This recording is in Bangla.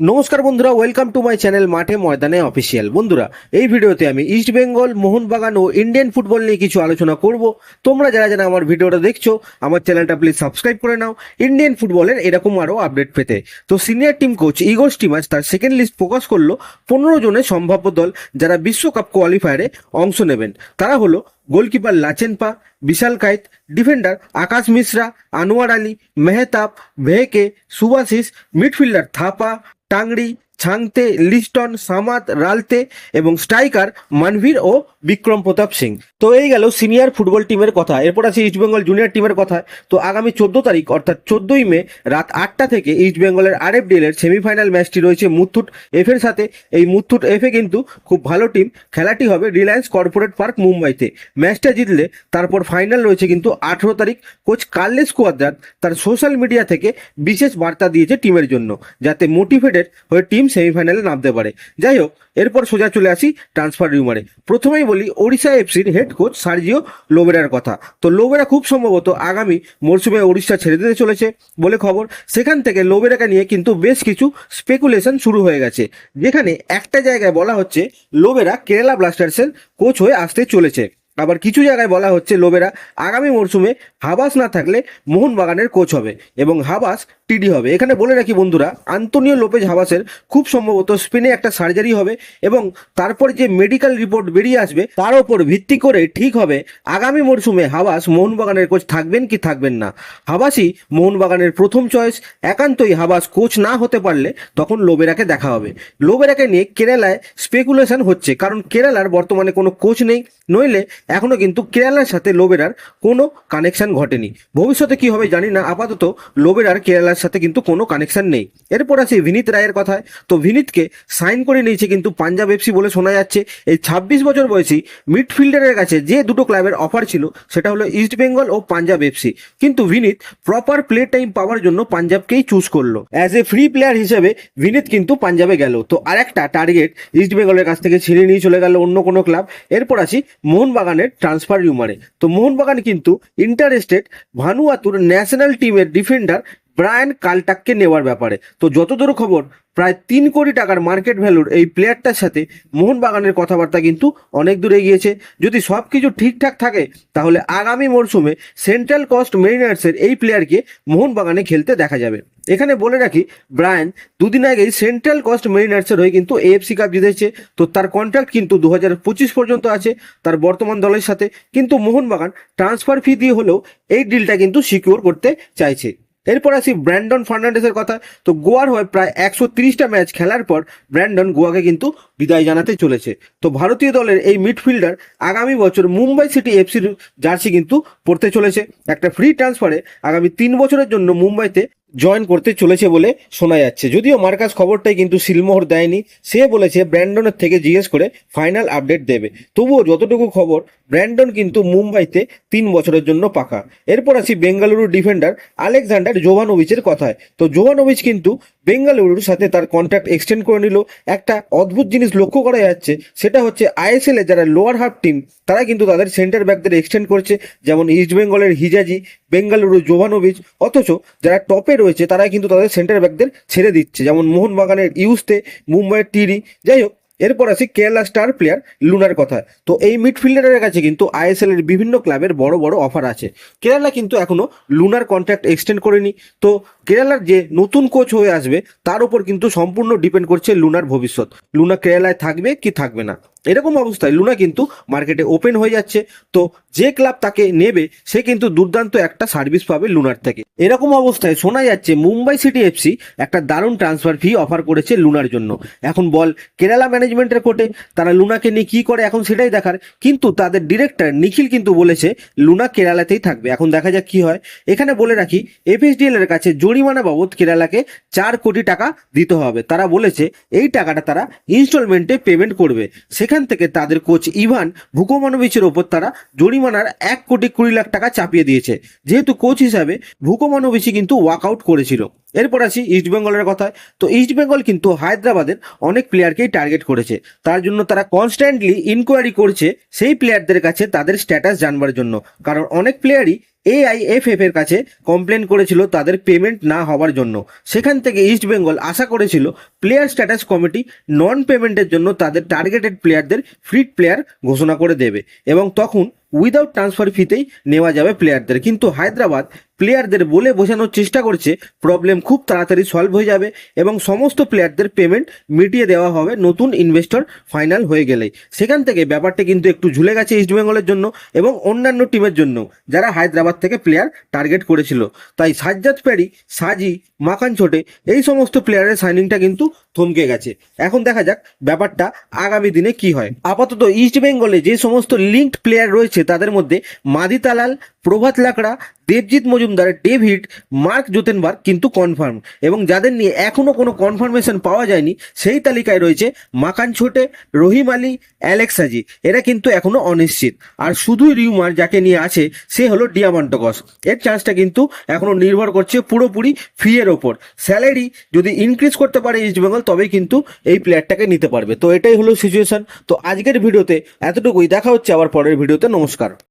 নমস্কার বন্ধুরা ওয়েলকাম টু মাই চ্যানেল মাঠে ময়দানে অফিসিয়াল বন্ধুরা, এই ভিডিওতে আমি ইস্ট বেঙ্গল মোহনবাগান ও ইন্ডিয়ান ফুটবল নিয়ে কিছু আলোচনা করব। তোমরা যারা যারা আমার ভিডিওটা দেখছ, আমার চ্যানেলটা প্লিজ সাবস্ক্রাইব করে নাও। ইন্ডিয়ান ফুটবলের এরকম আরও আপডেট পেতে। তো senior team coach Igor Stimac তার সেকেন্ড লিস্ট ফোকাস করল পনেরো জনের সম্ভাব্য দল যারা বিশ্বকাপ কোয়ালিফায়ারে অংশ নেবেন। তারা হলো গোলকিপার লাচেনপা বিশাল কাইত ডিফেন্ডার আকাশ Mishra Anwar Ali Mehtab Bheke Subhasish midfielder Thapa tangri Chhangte, Liston, Samad, Ralte এবং স্ট্রাইকার মানভীর ও বিক্রম প্রতাপ সিং। তো এই গেল সিনিয়র ফুটবল টিমের কথা। এরপর আছে ইস্টবেঙ্গল জুনিয়র টিমের কথা। তো আগামী চোদ্দ তারিখ, অর্থাৎ চোদ্দই মে, রাত আটটা থেকে ইস্টবেঙ্গলের আরএফডিএল এর সেমিফাইনাল ম্যাচটি রয়েছে মুথুট এফ এর সাথে। এই মুথুট এফ কিন্তু খুব ভালো টিম। খেলাটি হবে রিলায়েন্স কর্পোরেট পার্ক মুম্বাইতে। ম্যাচটা জিতলে তারপর ফাইনাল রয়েছে কিন্তু আঠেরো তারিখ। কোচ কার্লেস কুয়াদ্রাত তার সোশ্যাল মিডিয়া থেকে বিশেষ বার্তা দিয়েছে টিমের জন্য, যাতে মোটিভেটেড হয়ে টিম সেমিফাইনালে নামতে পারে। যাই হোক এরপর সোজা চলে আসি ট্রান্সফার রিউমারে প্রথমেই বলি, ওড়িশা এফসির হেড কোচ সার্জিও লোবেরার কথা। তো লোবেরা খুব সম্ভবত আগামী মরশুমে ওড়িশা ছেড়ে দিতে চলেছে বলে খবর। সেখান থেকে লোবেরাকে নিয়ে কিন্তু বেশ কিছু স্পেকুলেশন শুরু হয়ে গেছে। যেখানে একটা জায়গায় বলা হচ্ছে, লোবেরা কেরালা ব্লাস্টার্সের কোচ হয়ে আসতে চলেছে। আবার কিছু জায়গায় বলা হচ্ছে লোবেরা আগামী মরশুমে হাবাস না থাকলে মোহনবাগানের কোচ হবে এবং হাবাস টিডি হবে। এখানে বলে রাখি বন্ধুরা, আন্তনিও লোপেজ হাবাসের খুব সম্ভবত স্পেনে একটা সার্জারি হবে এবং তারপর যে মেডিকেল রিপোর্ট বেরিয়ে আসবে, তার ওপর ভিত্তি করে ঠিক হবে আগামী মরশুমে হাবাস মোহনবাগানের কোচ থাকবেন কি থাকবেন না। হাবাসই মোহনবাগানের প্রথম চয়েস একান্তই হাবাস কোচ না হতে পারলে তখন লোবেরাকে দেখা হবে। লোবেরাকে নিয়ে কেরালায় স্পেকুলেশন হচ্ছে, কারণ কেরালার বর্তমানে কোনো কোচ নেই, নইলে এখনও কিন্তু কেরালার সাথে লোবেরার কোনো কানেকশন ঘটেনি। ভবিষ্যতে কি হবে জানি না, আপাতত লোবেরার কেরালার সাথে কিন্তু কোনো কানেকশান নেই। এরপর আছে বিনীত রায়ের কথায়। তো বিনীতকে সাইন করে নিয়েছে কিন্তু পাঞ্জাব এফসি বলে শোনা যাচ্ছে, এই ছাব্বিশ বছর বয়সী মিডফিল্ডারের কাছে যে দুটো ক্লাবের অফার ছিল, সেটা হলো ইস্ট বেঙ্গল ও পাঞ্জাব এফসি কিন্তু বিনীত প্রপার প্লে টাইম পাওয়ার জন্য পাঞ্জাবকেই চুজ করল। অ্যাজ এ ফ্রি প্লেয়ার হিসেবে বিনীত কিন্তু পাঞ্জাবে গেল। তো আরেকটা টার্গেট ইস্ট বেঙ্গলের কাছ থেকে ছিঁড়ে নিয়ে চলে গেল অন্য কোনো ক্লাব এরপর আসি মোহনবাগানের ট্রান্সফার রিউমারে তো মোহনবাগান কিন্তু ইন্টারেস্টেড ভানুয়াতুর ন্যাশনাল টিমের ডিফেন্ডার ব্রায়ান কালটাককে নেওয়ার ব্যাপারে। তো যতদূর খবর, প্রায় তিন কোটি টাকার মার্কেট ভ্যালুর এই প্লেয়ারটার সাথে মোহনবাগানের কথাবার্তা কিন্তু অনেক দূরে গিয়েছে যদি সব কিছু ঠিকঠাক থাকে, তাহলে আগামী মরশুমে সেন্ট্রাল কস্ট মেরিনার্সের এই প্লেয়ারকে মোহনবাগানে খেলতে দেখা যাবে। এখানে বলে রাখি, ব্রায়ান দুদিন আগেই সেন্ট্রাল কস্ট মেরিনার্সের হয়ে কিন্তু এএফসি কাপ জিতেছে। তো তার কন্ট্রাক্ট কিন্তু দু হাজার পঁচিশ পর্যন্ত আছে, তার বর্তমান দলের সাথে। কিন্তু মোহনবাগান ট্রান্সফার ফি দিয়ে হলেও এই ডিলটা কিন্তু সিকিউর করতে চাইছে। এরপর আসি ব্র্যান্ডন ফার্নান্ডেসের কথা। তো গোয়ার হয়ে প্রায় একশো তিরিশটা ম্যাচ খেলার পর ব্র্যান্ডন গোয়াকে কিন্তু বিদায় জানাতে চলেছে। তো ভারতীয় দলের এই মিডফিল্ডার আগামী বছর মুম্বাই সিটি এফসির জার্সি কিন্তু পড়তে চলেছে। একটা ফ্রি ট্রান্সফারে আগামী তিন বছরের জন্য মুম্বাইতে জয়েন করতে চলেছে বলে শোনা যাচ্ছে। যদিও মার্কাস খবরটাই কিন্তু সিলমোহর দেয়নি, সে বলেছে ব্র্যান্ডনের থেকে জিজ্ঞেস করে ফাইনাল আপডেট দেবে। তবুও যতটুকু খবর, ব্র্যান্ডন কিন্তু মুম্বাইতে তিন বছরের জন্য পাকা। এরপর আসি বেঙ্গালুরু ডিফেন্ডার আলেকজান্ডার জোভানোভিচের কথায়। তো জোভানোভিচ কিন্তু বেঙ্গালুরুর সাথে তার কন্ট্রাক্ট এক্সটেন্ড করে নিল। একটা অদ্ভুত জিনিস লক্ষ্য করা যাচ্ছে, সেটা হচ্ছে আইএসএল যারা লোয়ার হাফ টিম তারা কিন্তু তাদের সেন্টার ব্যাকদের এক্সটেন্ড করছে। যেমন ইস্ট বেঙ্গলের হিজাজি বেঙ্গালুরু জোভানোভিচ, অথচ যারা টপে রয়েছে তারা কিন্তু তাদের সেন্টার ব্যাকদের ছেড়ে দিচ্ছে। যেমন মোহনবাগানের ইউসতে, মুম্বাইয়ের টিরি। যাই হোক, এরপর আসি কেরালা স্টার প্লেয়ার লুনার কথা তো এই মিডফিল্ডারের কাছে কিন্তু আইএসএল এর বিভিন্ন ক্লাবের বড় বড় অফার আছে। কেরালা কিন্তু এখনও লুনার কন্ট্রাক্ট এক্সটেন্ড করেনি। তো কেরালার যে নতুন কোচ হয়ে আসবে, তার উপর কিন্তু সম্পূর্ণ ডিপেন্ড করছে লুনার ভবিষ্যৎ। লুনা কেরালায় থাকবে কি থাকবে না? এরকম অবস্থায় লুনা কিন্তু মার্কেটে ওপেন হয়ে যাচ্ছে। তো যে ক্লাব তাকে নেবে, সে কিন্তু দুর্দান্ত একটা সার্ভিস পাবে লুনার থেকে। এরকম অবস্থায় শোনা যাচ্ছে মুম্বাই সিটি এফসি একটা দারুণ ট্রান্সফার ফি অফার করেছে লুনার জন্য। এখন বল, কেরালা ম্যানেজমেন্টের কোর্টে তারা লুনাকে নিয়ে কি করে এখন সেটাই দেখার। কিন্তু তাদের ডিরেক্টর নিখিল কিন্তু বলেছে, লুনা কেরালাতেই থাকবে। এখন দেখা যাক কি হয়। এখানে বলে রাখি এফএসডিএল এর কাছে জরিমানা বাবদ কেরালাকে চার কোটি টাকা দিতে হবে। তারা বলেছে, এই টাকাটা তারা ইনস্টলমেন্টে পেমেন্ট করবে। সেখান থেকে তাদের কোচ ইভান ভুকোমানোভিচের ওপর তারা জরিমানার এক কোটি কুড়ি লাখ টাকা চাপিয়ে দিয়েছে। যেহেতু কোচ হিসাবে ভুকোমানোভিচই কিন্তু ওয়াকআউট করেছিল। এরপর আসি ইস্টবেঙ্গলের কথায়। তো ইস্টবেঙ্গল কিন্তু হায়দ্রাবাদের অনেক প্লেয়ারকেই টার্গেট করেছে। তার জন্য তারা কনস্ট্যান্টলি ইনকোয়ারি করছে সেই প্লেয়ারদের কাছে তাদের স্ট্যাটাস জানবার জন্য। কারণ অনেক প্লেয়ারই এআইএফএফ এর কাছে কমপ্লেন করেছিল তাদের পেমেন্ট না হওয়ার জন্য। সেখান থেকে ইস্ট বেঙ্গল আশা করেছিল প্লেয়ার স্ট্যাটাস কমিটি নন পেমেন্টের জন্য তাদের টার্গেটেড প্লেয়ারদের ফ্রিড প্লেয়ার ঘোষণা করে দেবে এবং তখন উইদাউট ট্রান্সফার ফিতেই নেওয়া যাবে প্লেয়ারদের কিন্তু হায়দ্রাবাদ প্লেয়ারদের বলে বোঝানোর চেষ্টা করছে প্রবলেম খুব তাড়াতাড়ি সলভ হয়ে যাবে এবং সমস্ত প্লেয়ারদের পেমেন্ট মিটিয়ে দেওয়া হবে নতুন ইনভেস্টর ফাইনাল হয়ে গেলেই। সেখান থেকে ব্যাপারটা কিন্তু একটু ঝুলে গেছে ইস্টবেঙ্গলের জন্য এবং অন্যান্য টিমের জন্য, যারা হায়দ্রাবাদ থেকে প্লেয়ার টার্গেট করেছিল। তাই সাজ্জাদ প্যারি, সাজি মাকান ছোটে এই সমস্ত প্লেয়ারের সাইনিংটা কিন্তু থমকে গেছে। এখন দেখা যাক ব্যাপারটা আগামী দিনে কি হয়। আপাতত ইস্ট বেঙ্গলে যে সমস্ত লিঙ্কড প্লেয়ার রয়েছে তাদের মধ্যে Madih Talal Prabhat Lakra, Debjit Majumdar David Mark জোতেনবার্গ কিন্তু কনফার্ম এবং যাদের নিয়ে এখনও কোনো কনফার্মেশন পাওয়া যায়নি, সেই তালিকায় রয়েছে মাকান ছোটে, রহিম আলী অ্যালেক্সাজি এরা কিন্তু এখনও অনিশ্চিত। আর শুধুই রিউমার যাকে নিয়ে আছে, সে হলো ডিয়ামান্টকস এর চান্সটা কিন্তু এখনও নির্ভর করছে পুরোপুরি ফিয়ের ওপর। স্যালারি যদি ইনক্রিজ করতে পারে ইস্টবেঙ্গল তবেই কিন্তু এই প্লেয়ারটাকে নিতে পারবে। তো এটাই হলো সিচুয়েশান তো আজকের ভিডিওতে এতটুকুই। দেখা হচ্ছে আবার পরের ভিডিওতে। নমস্কার।